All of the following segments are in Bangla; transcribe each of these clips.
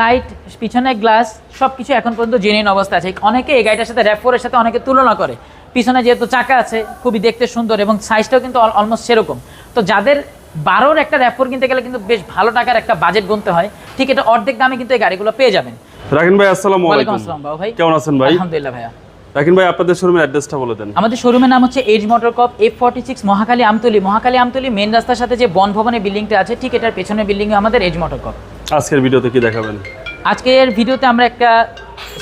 লাইট পিছনে গ্লাস সব কিছু এখন পর্যন্ত জেনুইন অবস্থা আছে। অনেকে এই গাড়িটার সাথে র্যাপ ফোরের সাথে অনেকে তুলনা করে। পিছনে যেহেতু চাকা আছে খুবই দেখতে সুন্দর এবং সাইজটাও কিন্তু অলমোস্ট সেরকম। তো যাদের বারোর একটা র্যাপ ফোর কিনতে গেলে কিন্তু বেশ ভালো টাকার একটা বাজেট গুনতে হয়। ঠিক এটা অর্ধেক দামে কিন্তু এই গাড়িগুলো পেয়ে যাবেন। রাকিন ভাই আসসালামু আলাইকুম। আসসালাম ভাই। কেমন আছেন ভাই? আলহামদুলিল্লাহ ভাইয়া। রাকিন ভাই আপনাদের শোরুমের অ্যাড্রেসটা বলে দেন। আমাদের শোরুমের নাম হচ্ছে এজ মোটর কপ F forty six Mahakali Amtali. Mahakali Amtali main রাস্তার সাথে যে বন ভবনের বিল্ডিংটা আছে ঠিক এটার পেছনের বিল্ডিং আমাদের এজ মোটর কপ আজকের ভিডিওতে কি দেখাবেন? আজকের ভিডিওতে আমরা একটা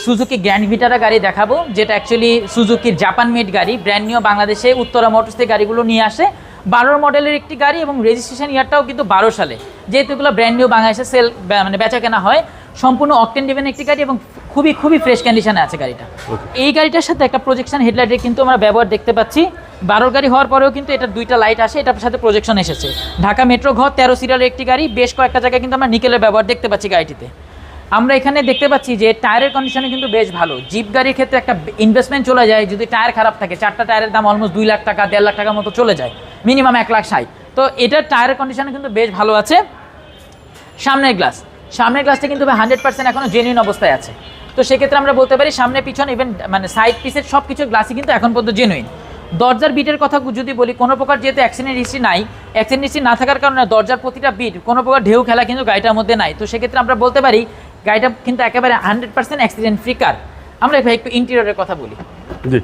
সুজুকি গ্র্যান্ড ভিটারা গাড়ি দেখাবো, যেটা অ্যাকচুয়ালি সুজুকির জাপান মেড গাড়ি ব্র্যান্ড নিউ বাংলাদেশে উত্তরা মোটরস থেকে গাড়িগুলো নিয়ে আসে। বারোর মডেলের একটি গাড়ি এবং রেজিস্ট্রেশন ইয়ারটাও কিন্তু বারো সালে। যেহেতু এগুলো ব্র্যান্ড নিউ বাংলাদেশে সেল মানে বেচা কেনা হয় সম্পূর্ণ অকটেন ডিভেন একটি গাড়ি এবং খুবই খুবই ফ্রেশ কন্ডিশনে আছে গাড়িটা। এই গাড়িটার সাথে একটা প্রজেকশন হেডলাইটের কিন্তু আমরা ব্যবহার দেখতে পাচ্ছি। বারোর গাড়ি হওয়ার পরেও কিন্তু এটার দুইটা লাইট আসে এটার সাথে প্রজেকশন এসেছে। ঢাকা মেট্রো ঘর তেরো সিরিয়ালের একটি গাড়ি বেশ কয়েকটা জায়গায় কিন্তু আমরা নিকেলের ব্যবহার দেখতে পাচ্ছি গাড়িটিতে। আমরা এখানে দেখতে পাচ্ছি যে টায়ারের কন্ডিশনে কিন্তু বেশ ভালো। জিপ গাড়ির ক্ষেত্রে একটা ইনভেস্টমেন্ট চলে যায় যদি টায়ার খারাপ থাকে চারটা টায়ারের দাম অলমোস্ট দুই লাখ টাকা দেড় লাখ টাকার মতো চলে যায়। মিনিমাম এক লাখ ষাট। তো এটার টায়ারের কন্ডিশনে কিন্তু বেশ ভালো আছে। সামনের গ্লাস সামনের গ্লাসটা কিন্তু হান্ড্রেড পার্সেন্ট এখনও জেনুইন অবস্থায় আছে। তো সেক্ষেত্রে আমরা বলতে পারি, সামনে, পিছন ইভেন মানে সাইড পিসের সব কিছু গ্লাসই কিন্তু এখন পর্যন্ত জেনুইন দরজার বিটের কথা যদি বলি, কোনো প্রকার যেহেতু অ্যাক্সিডেন্ট হিস্ট্রি নাই অ্যাক্সিডেন্ট হিস্ট্রি না থাকার কারণে দরজার প্রতিটা বিট কোনো প্রকার ঢেউ খেলা কিন্তু গাড়িটার মধ্যে নাই। তো সেক্ষেত্রে আমরা বলতে পারি, গাড়িটা কিন্তু একেবারে hundred percent accident free car আমরা একটু ইন্টেরিয়রের কথা বলি। জি।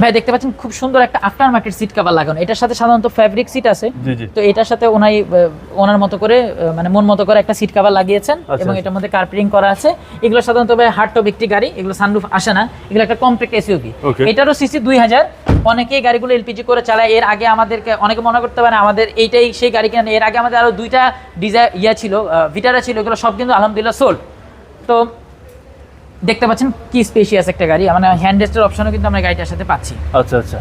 ভাই দেখতে পাচ্ছেন খুব সুন্দর একটা আফটার মার্কেট সিট কভার লাগানো। এটার সাথে সাধারণত ফ্যাব্রিক সিট আছে। তো এটার সাথে ওনাই ওনার মতো করে মানে মন মতো করে একটা সিট কভার লাগিয়েছেন আচ্ছা, এবং আচ্ছা। এটার মধ্যে কার্পেটিং করা আছে। এগুলো সাধারণত ভাই হার্ড টপ একটি গাড়ি এগুলো সানরুফ আসে না। এগুলো একটা কমপ্লেক্ট এসইউভি. এটারও সিসি দুই হাজার। অনেকেই গাড়িগুলো এলপিজি করে চালায়। এর আগে আমাদেরকে অনেকে মনে করতে পারে আমাদের এইটাই সেই গাড়ি কেন এর আগে আমাদের আরও দুইটা ডিজাই ইয়া ছিল ভিটারা ছিল এগুলো সব কিন্তু আলহামদুলিল্লাহ সোল্ড তো দেখতে পাচ্ছেন কি স্পেশিয়াস একটা গাড়ি। মানে হ্যান্ড রেস্টের অপশনও কিন্তু আমরা গাড়িটার সাথে পাচ্ছি। আচ্ছা আচ্ছা।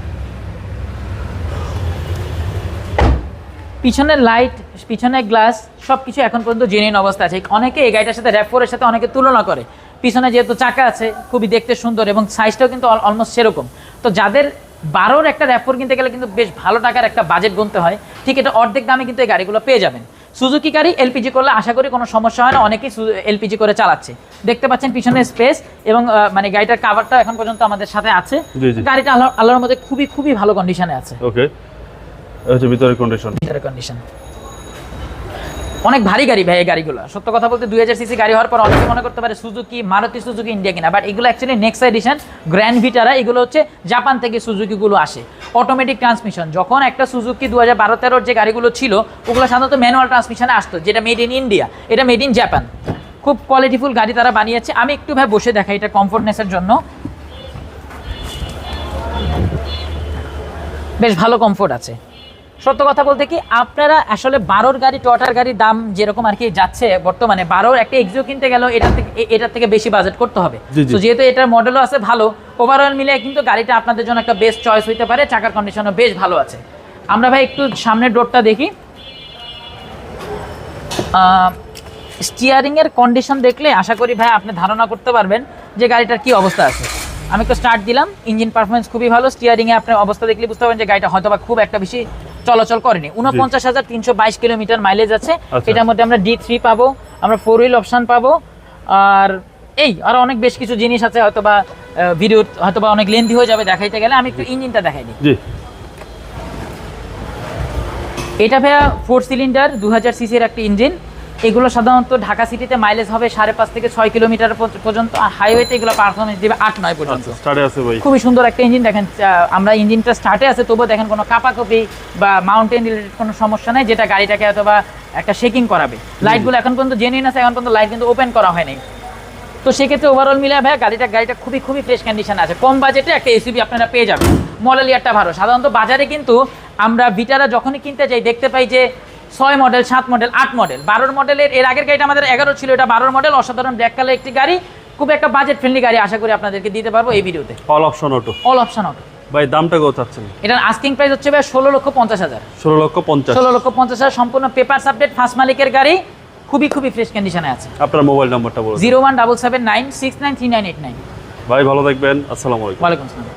পিছনের লাইট পিছনের গ্লাস সব কিছু এখন পর্যন্ত জেনুইন অবস্থা আছে। অনেকে এই গাড়িটার সাথে র্যাপ ফোরের সাথে অনেকে তুলনা করে। পিছনে যেহেতু চাকা আছে খুবই দেখতে সুন্দর এবং সাইজটাও কিন্তু অলমোস্ট সেরকম। তো যাদের বারোর একটা র্যাপ ফোর কিনতে গেলে কিন্তু বেশ ভালো টাকার একটা বাজেট গুনতে হয় ঠিক এটা অর্ধেক দামে কিন্তু এই গাড়িগুলো পেয়ে যাবেন। সুজুকি গাড়ি এলপিজি করলে আশা করি কোনো সমস্যা হয় না অনেকেই এলপিজি করে চালাচ্ছে। দেখতে পাচ্ছেন পিছনে স্পেস এবং মানে গাড়িটার কাভারটা এখন পর্যন্ত আমাদের সাথে আছে। গাড়িটা আল্লাহ আল্লাহর মধ্যে খুবই খুবই ভালো কন্ডিশনে আছে। ওকে আচ্ছা ভিতরের কন্ডিশন ভিতরের কন্ডিশন অনেক ভারী গাড়ি ভাই এই গাড়িগুলো। সত্য কথা বলতে দুই হাজার সিসি গাড়ি হওয়ার পর অনেকে মনে করতে পারে সুজুকি মারুতি সুজুকি ইন্ডিয়া কিনা বাট এগুলো actually next edition grand Vitara এগুলো হচ্ছে জাপান থেকে সুজুকিগুলো আসে। অটোমেটিক ট্রান্সমিশন যখন একটা সুজুকি দু হাজার বারো তেরোর যে গাড়িগুলো ছিল, ওগুলো সাধারণত ম্যানুয়াল ট্রান্সমিশনে আসতো, যেটা মেড ইন ইন্ডিয়া এটা মেড ইন জাপান খুব কোয়ালিটিফুল গাড়ি তারা বানিয়েছে। আমি একটু ভাই বসে দেখাই এটা কমফোর্টনেসের জন্য। বেশ ভালো কমফোর্ট আছে। সত্য কথা বলতে কি আপনারা আসলে বারোর গাড়ি টটার গাড়ির দাম যেরকম আর কি যাচ্ছে বর্তমানে বারোর একটা এক্সিও কিনতে গেলেও এটা থেকে এটার থেকে বেশি বাজেট করতে হবে। তো যেহেতু এটার মডেলও আছে ভালো ওভারঅল মিলে কিন্তু গাড়িটা আপনাদের জন্য একটা বেস্ট চয়েস হইতে পারে চাকার কন্ডিশনও বেশ ভালো আছে। আমরা ভাই একটু সামনের ডোরটা দেখি। স্টিয়ারিং এর কন্ডিশন দেখলে আশা করি ভাই আপনি ধারণা করতে পারবেন যে গাড়িটার কি অবস্থা আছে। আমি একটু স্টার্ট দিলাম ইঞ্জিন পারফরমেন্স খুবই ভালো স্টিয়ারিংয়ে আপনার অবস্থা দেখলে বুঝতে পারবেন যে গাড়িটা হয়তো বা খুব একটা বেশি চলাচল করেনি। উনপঞ্চাশ হাজার তিনশো বাইশ কিলোমিটার মাইলেজ আছে। আচ্ছা। এটার মধ্যে আমরা ডি থ্রি পাবো আমরা ফোর হুইল অপশান পাবো। আর এই আর অনেক বেশ কিছু জিনিস আছে হয়তো বা ভিডিও হয়তো বা অনেক লেন্দি হয়ে যাবে দেখাইতে গেলে। আমি একটু ইঞ্জিনটা দেখাই দিই। এটা ভাইয়া ফোর সিলিন্ডার দু হাজার সিসির একটা ইঞ্জিন এগুলো সাধারণত ঢাকা সিটিতে মাইলেজ হবে সাড়ে পাঁচ থেকে ছয় কিলোমিটার পর্যন্ত আর হাইওয়েতে এগুলো পারফরমেন্স দিবে আট নয় পর্যন্ত। আচ্ছা খুবই সুন্দর একটা ইঞ্জিন দেখেন আমরা ইঞ্জিনটা স্টার্টে আছে তবুও দেখেন কোনো কাপাকপি বা মাউন্টেন রিলেটেড কোনো সমস্যা নেই যেটা গাড়িটাকে হয়তো বা একটা শেকিং করাবে। লাইটগুলো এখন পর্যন্ত জেনুইন আছে এখন পর্যন্ত লাইট কিন্তু ওপেন করা হয়নি তো সেক্ষেত্রে ওভারঅল মিলে ভাই গাড়িটা গাড়িটা খুবই খুবই ফ্রেশ কন্ডিশন আছে। কম বাজেটে একটা এসিবি আপনারা পেয়ে যাবেন। মডেল ইয়ারটা ভালো। সাধারণত বাজারে কিন্তু আমরা ভিটারা যখনই কিনতে যাই দেখতে পাই যে ছয় মডেল সাত মডেল আট মডেল বারোর মডেলের এর আগের গাড়িটা আমাদের এগারো ছিল এটা বারোর মডেল অসাধারণ ব্ল্যাক কালার একটি গাড়ি। খুব একটা বাজেট ফ্রেন্ডলি গাড়ি আশা করি আপনাদেরকে দিতে পারব এই ভিডিওতে। All option auto all option auto ভাই দামটা কত চাচ্ছেন? এটার আস্কিং প্রাইস হচ্ছে ভাই ষোলো লক্ষ পঞ্চাশ হাজার। ষোলো লক্ষ পঞ্চাশ। ষোলো লক্ষ পঞ্চাশ হাজার সম্পূর্ণ পেপার সাবজেক্ট ফার্স্ট মালিকের গাড়ি। খুবই খুবই ফ্রেশ কন্ডিশনে আছে। আপনার মোবাইল নাম্বারটা বলুন। Zero one double seven nine six nine three nine eight nine ভাই ভালো থাকবেন। আসসালামু আলাইকুম। ওয়ালাইকুম আসসালাম।